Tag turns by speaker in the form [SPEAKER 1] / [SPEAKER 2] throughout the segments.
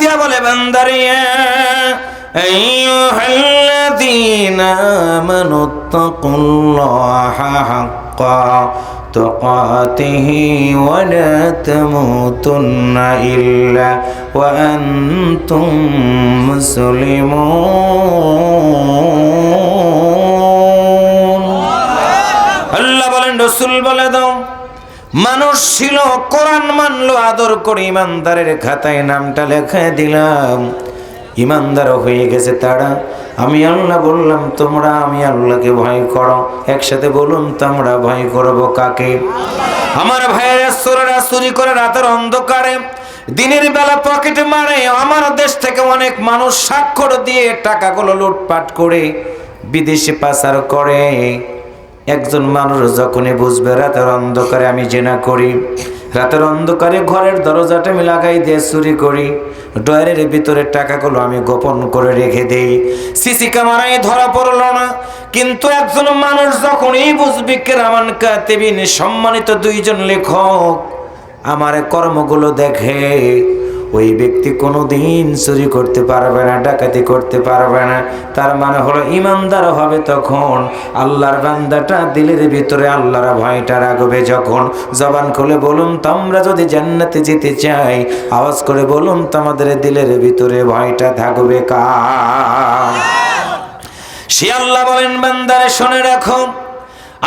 [SPEAKER 1] দিয়া বলে বান্দারিয়া أيها الذين آمنوا اتقوا الله حق تقاته ولا تموتن إلا وأنتم مسلمون আল্লাহ বলেন রসুল বলে দাও মানুষ ছিল, কোরআন মানলো, আদর করে ইমানদারের খাতায় নামটা লেখা দিলাম। ইমানদার হয়ে গেছে তারা। আমি আল্লাহ বললাম, তোমরা আমি আল্লাহকে ভয় করো। একসাথে বলুন, তোমরা ভয় করব কাকে? আমার ভাইয়েরা সোরেরা চুরি করে রাতের অন্ধকারে, দিনের বেলা পকেটে মারে, আমার দেশ থেকে অনেক মানুষ স্বাক্ষর দিয়ে টাকাগুলো লুটপাট করে বিদেশে পাচার করে। একজন মানুষ যখনই বুঝবে, রাতের অন্ধকারে আমি জেনা করি। রাতের অন্ধকারে ঘরের দরজাটা আমি লাগাই দিয়ে চুরি করি। ডয়ারের ভিতরে টাকাগুলো আমি গোপন করে রেখে দেই। সিসি ক্যামেরায় ধরা পড়ল না, কিন্তু একজন মানুষ যখনই বুঝবে, কেরামান কাতেবিন সম্মানিত দুইজন লেখক, আমার কর্মগুলো দেখে ওই ব্যক্তি কোনো দিন চুরি করতে পারবে না, ডাকাতি করতে পারবে না। তার মানে হলো, ইমানদার হবে তখন আল্লাহর বান্দাটা দিলের ভিতরে আল্লাহর ভয়টা রাখবে যখন। জবান খুলে বলুন, তোমরা যদি জান্নাতে যেতে চাই, আওয়াজ করে বলুন, তোমাদের দিলের ভিতরে ভয়টা থাকবে কা সে আল্লাহ বলেন, বান্দারে, শুনে রাখো,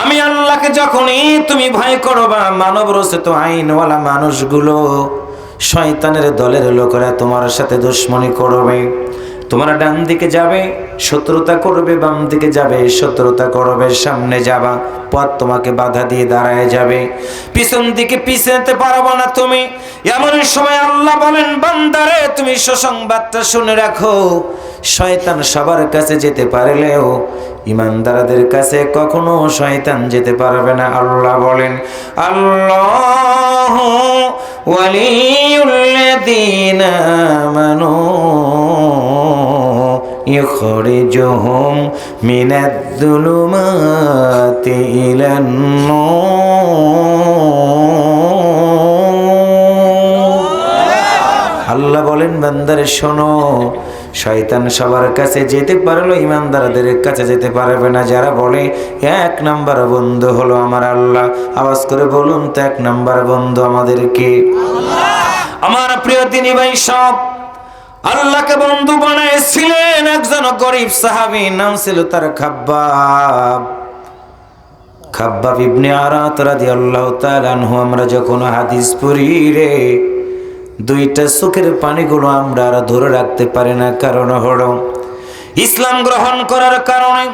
[SPEAKER 1] আমি আল্লাহকে যখনই তুমি ভয় করো বা মানব রচিত আইনওয়ালা মানুষগুলো শয়তানের দলের লোকেরা তোমার সাথে দুশ্মনী করবে। তোমার ডান দিকে যাবে, শত্রুতা করবে, বাম দিকে যাবে, শত্রুতা করবে, সামনে যাবা, পথ তোমাকে বাধা দিয়ে দাঁড়ায় যাবে। পিছন দিকে পিছাতে পারব না তুমি। এমন সময় আল্লাহ বলেন, বান্দারে, তুমি সুসংবাদটা শুনে রাখো। শয়তান সবার কাছে যেতে পারলেও ইমানদারদের কাছে কখনো শয়তান যেতে পারবে না আল্লাহ বলেন আল্লাহ ওয়ালিউল্লাযীনা আমানু يخرجهم من الظلمات إلى النور আল্লাহ বলেন বান্দারে শোনো শয়তান সবার কাছে যেতে পারল, ইমানদারদের কাছে যেতে পারবে না। যারা বলে, এক নাম্বার বন্ধু হলো আমার আল্লাহ। আওয়াজ করে বলুন, তো এক নাম্বার বন্ধু আমাদেরকে আমার প্রিয় দিনী ভাই সব, আল্লাহকে বন্ধু বানাইছিলেন একজন গরিব সাহাবী, নাম ছিল তার খাব্বাব। খাব্বাব ইবনে আরাত রাদিয়াল্লাহু তাআলা আনহু। আমরা যখন হাদিস পড়ি রে দুইটা চোখের পানিগুলো আমরা আর ধরে রাখতে পারি না, কারণ হলো ইসলাম গ্রহণ করার কারণে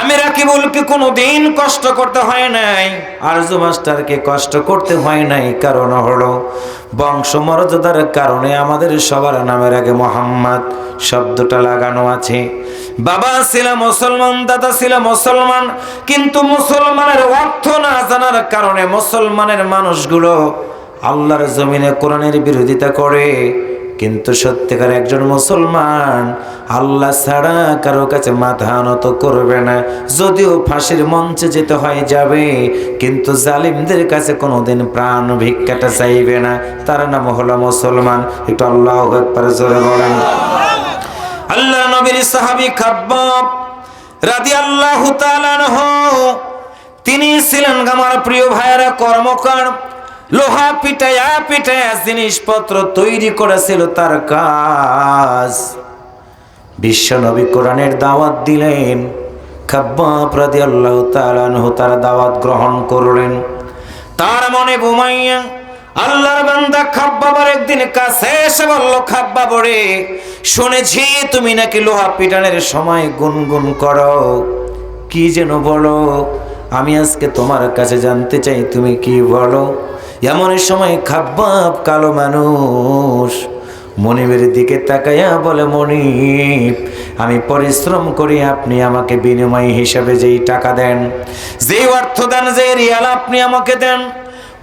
[SPEAKER 1] আমি রাকিবুলকে কোনো দিন কষ্ট করতে হয় নাই আরজু মাস্টারকে কষ্ট করতে হয় নাই, কারণ হলো বংশমর্যাদার কারণে আমাদের সবার নামের আগে মোহাম্মদ শব্দটা লাগানো আছে। বাবা ছিল মুসলমান, দাদা ছিল মুসলমান, কিন্তু মুসলমানের অর্থ না জানার কারণে মুসলমানের মানুষগুলো আল্লাহর জমিনে কোরআনের বিরোধিতা করে। কিন্তু সত্যিকার একজন মুসলমান আল্লাহ ছাড়া কারও কাছে মাথা নত করবে না। যদিও ফাঁসির মঞ্চে যেতে হয় যাবে, কিন্তু জালিমদের কাছে কোনোদিন প্রাণ ভিক্ষাটা চাইবে না। তার নাম হলো মুসলমান। একটু আল্লাহ একবার জোরে বলেন। আল্লাহ নবীর সাহাবি খাব্বাব রাদি আল্লাহ তিনি ছিলেন আমার প্রিয় ভাইয়েরা কর্মকার লোহা পিটায়া পিটায়া জিনিসপত্র তৈরি করেছিল তার কাজ। বিশ্ব নবী কোরআনের দাওয়াত দিলেন। খাব্বাব রাদি আল্লাহ তালানহ তার দাওয়াত গ্রহণ করলেন। তার মনে বোমাইয়া আল্লাহর বান্দা খাব্বাবার একদিন কাছে এসে বলল, খাব্বাব রে, শুনেছি তুমি নাকি লোহা পিটানের সময় গুনগুন করো। কি যেন বলো? আমি আজকে তোমার কাছে জানতে চাই, তুমি কি বলো? এমন সময় খাব্বাব কালো মানুষ মনিবের দিকে তাকাইয়া বলে, মনিব, আমি পরিশ্রম করি, আপনি আমাকে বিনিময় হিসাবে যেই টাকা দেন যে অর্থ দেন যে রিয়াল আপনি আমাকে দেন,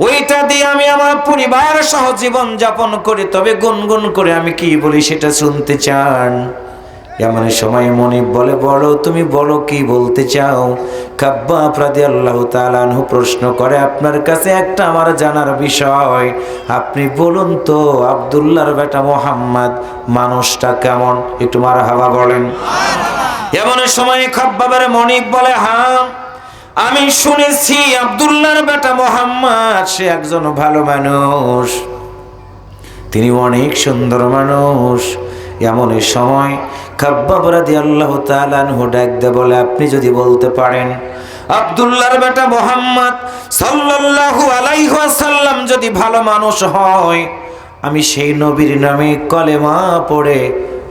[SPEAKER 1] ওইটা দিয়ে আমি আমার পরিবার সহ জীবন যাপন করি। তবে গুনগুন করে আমি কি বলি সেটা শুনতে চান? এমন সময় মনিব বলে, বলো, তুমি বলো কি বলতে চাও? কাব্বা আপরাদি আল্লাহ তালানহু প্রশ্ন করে, আপনার কাছে একটা আমার জানার বিষয়। আপনি বলুন তো, আবদুল্লাহর বেটা মোহাম্মদ মানুষটা কেমন? একটু মার হাওয়া বলেন। এমন সময় খাব্বাবের মনিব বলে হ্যাঁ আমি শুনেছি আবদুল্লাহর বেটা মোহাম্মদ, সে একজন ভালো মানুষ। তিনি অনেক সুন্দর মানুষ। এমন সময় খাব্বাব রাদি আল্লাহ তালানহু ডাক দে বলে, আপনি যদি বলতে পারেন, আবদুল্লাহর বেটা মোহাম্মদ সাল্লাল্লাহু আলাইহি ওয়াসাল্লাম যদি ভালো মানুষ হয়, আমি সেই নবীর নামে কলেমা পড়ে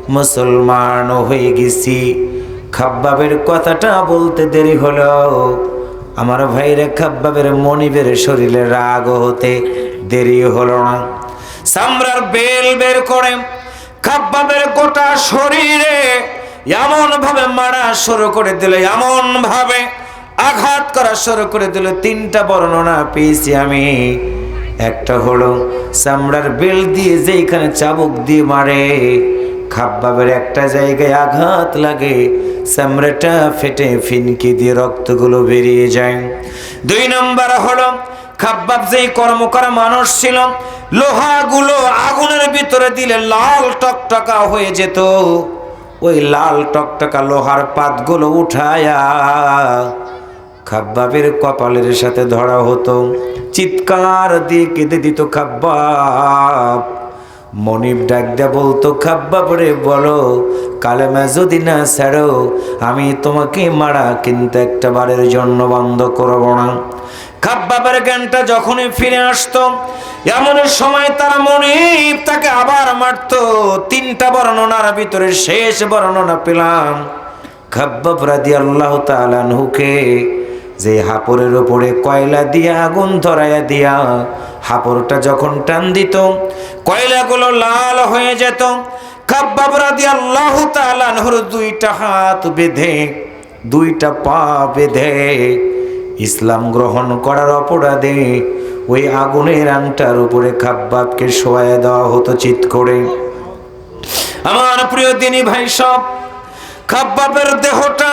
[SPEAKER 1] মুসলমান হয়ে গেছি। খাব্বাবের কথাটা বলতে দেরি হলো। আমার ভাইরে খাব্বাবের মনিবের শরীরে রাগ হতে দেরি হলো না। সামরার বেল বের করে খাব্বাবের গোটা শরীরে এমন ভাবে মারা শুরু করে দিল, এমন ভাবে আঘাত করা শুরু করে দিল, তিনটা বর্ণনা পেয়েছি আমি। একটা হলো, চামড়ার বেল দিয়ে যেখানে চাবুক দিয়ে মারে খাব্বাবের একটা জায়গায় আঘাত লাগে, চামড়াটা ফেটে ফিনকি দিয়ে রক্তগুলো বেরিয়ে যায়। দুই নম্বর হলো খাব্বাব যেই কর্ম করা মানুষ ছিল, লোহাগুলো আগুনের ভিতরে দিলে লাল টকটকা হয়ে যেত। ওই লাল টকটকা লোহার পাতগুলো উঠায়া খাব্বাবের কপালের সাথে ধরা হতো। চিৎকার দিয়ে কেঁদে দিত খাব্বাব। মনিব ডাক দেয়া বলতো, খাব্বাব রে, বলো, কালেমা যদি না ছাড়ো, আমি তোমাকে মারা কিন্তু একটা বারের জন্য বন্ধ করব না। খাব্বাবের জ্ঞানটা যখনই ফিরে আসতো, এমন সময় তার মনিব তাকে আবার মারতো। তিনটা বর্ণনার ভিতরে শেষ বর্ণনা পেলাম। খাব্বাব রাদি আল্লাহ তালানহুকে যে হাপরের ওপরে কয়লা দিয়া আগুন ধরাইয়া দিয়া হাপরটা যখন টান দিত, কয়লাগুলো লাল হয়ে যেত। খাব্বাব রাদি আল্লাহ তালানহুর দুইটা হাত বেঁধে, দুইটা পা বেঁধে ইসলাম গ্রহণ করার অপরাধে ওই আগুনের আংটার উপরে খাব্বাবকে শোয়া দেওয়া হতো চিত করে। আমার প্রিয় দিনী ভাই সব, খাব্বাবের দেহটা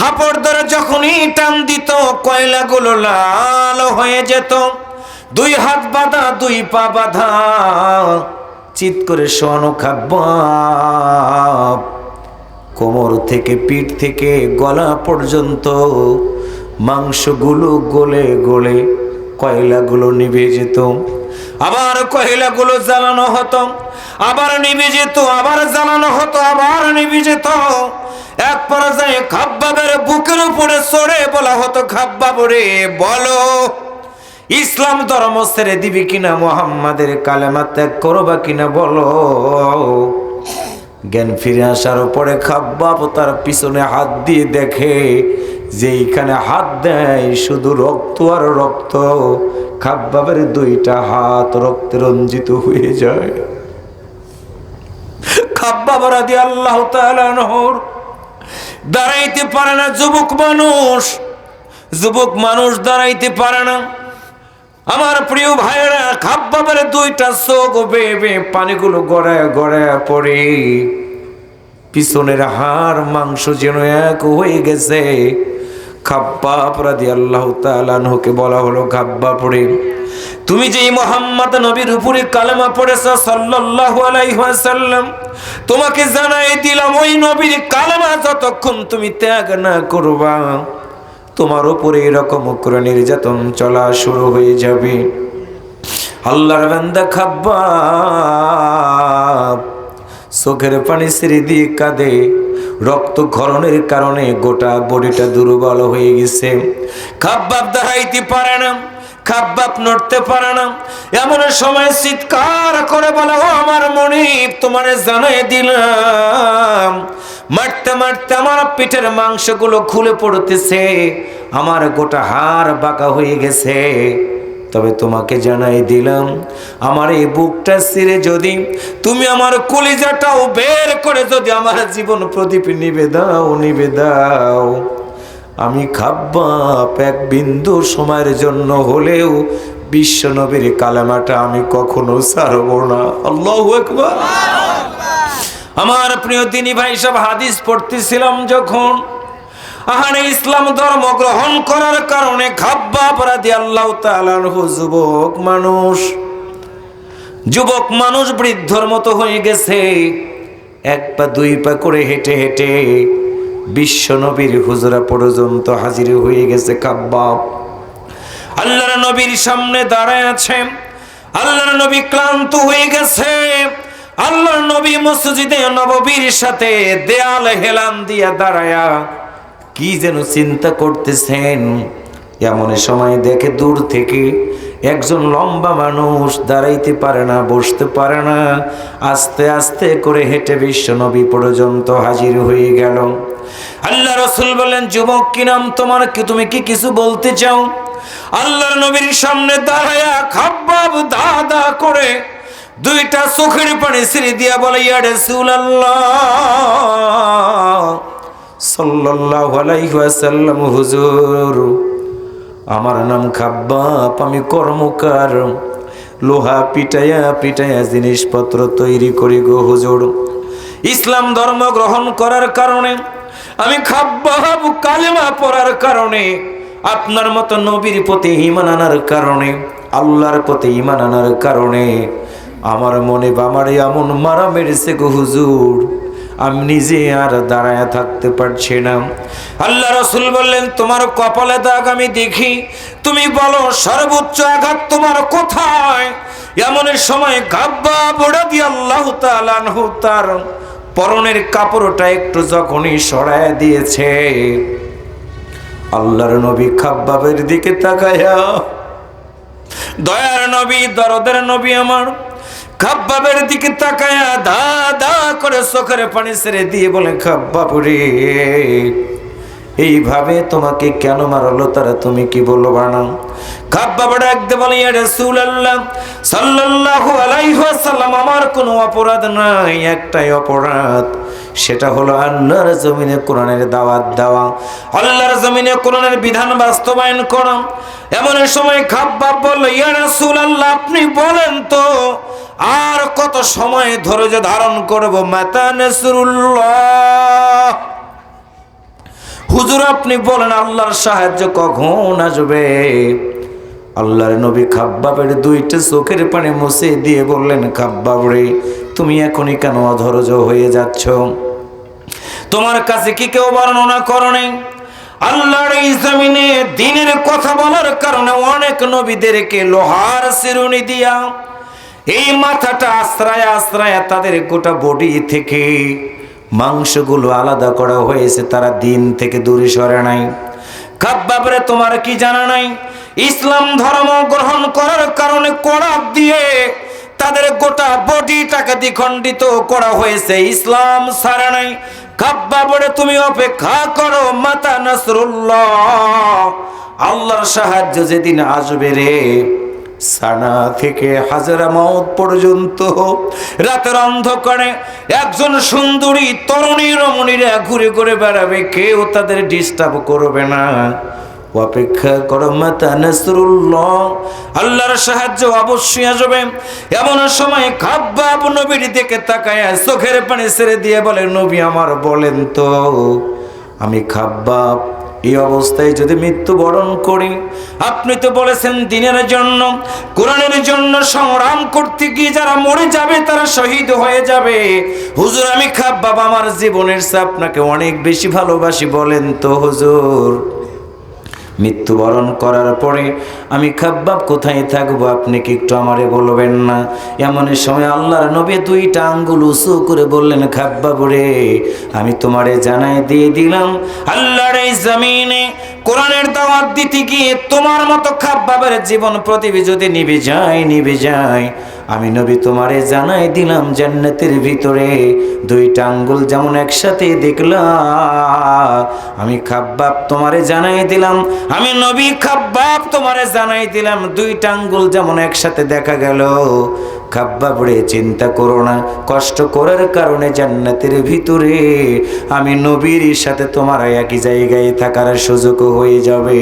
[SPEAKER 1] হাপড় ধরে যখনই টান দিত, কয়লাগুলো লাল হয়ে যেত। দুই হাত বাঁধা, দুই পা বাঁধা চিত করে শোয়ানো খাব্বাব। কোমর থেকে পিঠ থেকে গলা পর্যন্ত মাংসগুলো গলে গলে কয়লাগুলো নিভে যেত। আবার কয়লাগুলো জ্বালানো হতো। আবার নিভে যেত, আবার জ্বালানো হতো, আবার নিভে যেত। এক পর্যায়ে খাব্বাবের বুকের উপরে চড়ে বলা হতো খাব্বাবরে বলো, ইসলাম ধর্ম ছেড়ে দিবি কিনা, মোহাম্মদের কালেমা ত্যাগ করবা কিনা, বলো। জ্ঞান ফিরে আসার পরে খাব্বাব তার পিছনে হাত দিয়ে দেখে যে এইখানে হাত দেয় শুধু রক্ত আর রক্ত। খাব্বাবের দুইটা হাত রক্তে রঞ্জিত হয়ে যায়। খাব্বাব রাদি আল্লাহ তালানহর দাঁড়াইতে পারে না যুবক মানুষ। যুবক মানুষ দাঁড়াইতে পারে না। আমার প্রিয় ভাইয়েরা খাব্বাবের দুইটা চোখ বেবে পানিগুলো গড়ায় গড়ায় পড়ে। পিছনের হাড় মাংস যেন এক হয়ে গেছে। খাব্বা রাদি আল্লাহ তালানহকে বলা হলো খাব্বা পড়ে তুমি যে মোহাম্মদ নবীর উপরে কালেমা পড়েছ সাল্লাল্লাহু আলাইহি ওয়াসাল্লাম, তোমাকে জানাই দিলাম, ওই নবীর কালেমা যতক্ষণ তুমি ত্যাগ না করবা। তোমার উপরে এরকম উগ্র নির্যাতন চলা শুরু হয়ে যাবে। আল্লাহর বান্দা খাব্বা চোখের পানি ছেড়ে দিয়ে কাঁদে। রক্ত ক্ষরণের কারণে গোটা বডিটা দুর্বল হয়ে গেছে। খাব্বাব, দাঁড়াইতে পারে না। খাব্বাব নড়তে পারে না। এমন সময় চিৎকার করে বলে, ও আমার মনিব, তোমার জানাই দিলাম। মারতে মারতে আমার পিঠের মাংসগুলো খুলে পড়তেছে। আমার গোটা হাড় বাঁকা হয়ে গেছে। তবে তোমাকে জানাই দিলাম, আমার এই বুকটা ছিঁড়ে যদি তুমি আমার কলিজাটাও বের করে যদি আমার জীবন প্রদীপ নিবে দাও নিবে দাও আমি খাব্বাপ এক বিন্দু সময়ের জন্য হলেও বিশ্ব নবীর কালামাটা আমি কখনো ছাড়ব না। আল্লাহ একবার আমার প্রিয় তিনি ভাই, সব হাদিস পড়তেছিলাম যখন আহারে ইসলাম ধর্ম গ্রহণ করার কারণে খাব্বা পরাদি আল্লাহ তালার যুবক মানুষ যুবক মানুষ বৃদ্ধর মতো হয়ে গেছে। এক পা, দুই পা করে হেঁটে হেঁটে বিশ্ব নবীর হুজরা পর্যন্ত হাজির হয়ে গেছে কাব্বাব। আল্লাহর নবীর সামনে দাঁড়ায় আছেন আল্লাহর নবী ক্লান্ত হয়ে গেছে। আল্লাহর নবী মসজিদে নববীর সাথে দেয়াল হেলান দিয়া দাঁড়ায়া কি যেন চিন্তা করতেছেন। এমন সময় দেখে দূর থেকে একজন লম্বা মানুষ দাঁড়াইতে পারে না, বসতে পারে না। আস্তে আস্তে করে হেঁটে বিশ্ব নবী পর্যন্ত হাজির হয়ে গেল। আল্লাহ রসুল বলেন যুবক কি নাম তোমার? কি তুমি কি কিছু বলতে চাও? আল্লাহর নবীর সামনে দাঁড়ায়া খাব্বাব দা দা করে দুইটা চোখের পানি ছিঁড়ে দিয়া বলে, ইয়া সাল্লাল্লাহু আলাইহি ওয়াসাল্লাম, হুজুর, আমার নাম খাব্বাব, আমি কর্মকার। লোহা পিটাইয়া পিটাইয়া জিনিসপত্র তৈরি করি গো হুজুর। ইসলাম ধর্ম গ্রহণ করার কারণে আমি খাব্বাব কালেমা পড়ার কারণে, আপনার মতো নবীর প্রতি ইমান আনার কারণে, আল্লাহর প্রতি ইমান আনার কারণে, আমার মনে বামারে এমন মারা মেরেছে গো হুজুর। আমি নিজে আর দাঁড়ায় থাকতে পারছি না। আল্লাহ রসুল বললেন, তোমার কপালে দাগ আমি দেখি। তুমি বলো, সর্বোচ্চ আঘাত তোমার কোথায়? এমন সময় গাব্বা বড়া দিয়ে আল্লাহ তালানহু তার পরনের কাপড়টা একটু যখনই সরায় দিয়েছে। আল্লাহর নবী খাব্বাবের দিকে তাকায়া, দয়ার নবী, দরদের নবী আমার। খাব্বাবের দিকে তাকায়া দা দা করে চোখের পানি ছেড়ে দিয়ে বলে, খাব্বাব এইভাবে তোমাকে কেন মারলো? তারা তুমি কি বলল বানাও আমার কোনো অপরাধ নাই, একটাই অপরাধ। সেটা হলো আল্লাহর কোরআনের দাওয়াত দেওয়া। আল্লাহর কোরআনের বিধান বাস্তবায়ন করা। এমন সময় খাব্বাব বলল, ইয়া রাসূলুল্লাহ, আপনি বলেন তো, আর কত সময় ধৈর্য ধারণ করব? মাতা নাসরুল্লাহ। হুজুর, আপনি বলেন, আল্লাহর সাহায্য কখন আসবে? আল্লাহর নবী খাব্বাবের দুইটা চোখের পানি মুছে দিয়ে বললেন খাব্বাব রে তুমি এখনই কেন অধৈর্য হয়ে যাচ্ছ? তোমার কাছে কি কেউ বর্ণনা করনে আল্লাহর এই জমিনে দিনের কথা বলার কারণে অনেক নবীদেরকে লোহার শিরুনি দিয়া, এই মাথাটা আশ্রয় আশ্রয় তাদের গোটা বডি থেকে মাংসগুলো আলাদা করা হয়েছে, তারা দিন থেকে দূরে সরে নাই। খাব্বাবরে, তোমার কি জানা নাই? ইসলাম ধর্ম গ্রহণ করার কারণে করাব দিয়ে তাদের গোটা বডিটাকে দ্বিখণ্ডিত করা হয়েছে। ইসলাম সারা নাই। খাব্বাবরে তুমি অপেক্ষা করো, মাতা নাসরুল্লাহ। আল্লাহর সাহায্য যেদিন আসবে রে, সানা থেকে হাজারা মাউত পর্যন্ত। রাতের অন্ধকারে একজন সুন্দরী, তরুণী রমণীরা ঘুরে ঘুরে বেড়াবে, কেউ তাদের ডিস্টার্ব করবে না। অপেক্ষা করো মাতা নাসরুল্লাহ। আল্লাহর সাহায্য অবশ্যই আসবে। এমন সময় খাব্বাব নবীর দিকে তাকায় চোখের পানি ছেড়ে দিয়ে বলে, নবী আমার, বলেন তো, আমি খাব্বাব, এই অবস্থায় যদি মৃত্যুবরণ করি, আপনি তো বলেছেন দিনের জন্য, কোরআনের জন্য সংগ্রাম করতে গিয়ে যারা মরে যাবে, তারা শহীদ হয়ে যাবে। হুজুর, আমি খাব্বাব, আমার জীবনের চেয়ে আপনাকে অনেক বেশি ভালোবাসি, বলেন তো হুজুর। মৃত্যুবরণ করার পরে আমি খাব্বাব কোথায় থাকব আপনি কি একটু আমারে বলবেন না? এমন সময় আল্লাহর নবী দুইটা আঙ্গুল উঁচু করে বললেন, খাব্বাব রে, আমি তোমারে জানাই দিয়ে দিলাম, আল্লাহর এই জমিনে কোরআনের দাওয়াত দিতে গিয়ে তোমার মতো খাব্বাবের জীবন প্রতিবি যদি নিবে যায় নিবে যায়। আমি নবী তোমারে জানাই দিলাম জান্নাতের ভিতরে। দুইটা আঙ্গুল যেমন একসাথে দেখলাম। আমি খাব্বাব তোমারে জানাই দিলাম। আমি নবী খাব্বাব তোমারে জানাই দিলাম। দুইটা আঙ্গুল যেমন একসাথে দেখা গেল। খাব্বাব রে চিন্তা করো না। কষ্ট করার কারণে জান্নাতের ভিতরে আমি নবীর সাথে তোমার একই জায়গায় থাকার সুযোগ হয়ে যাবে।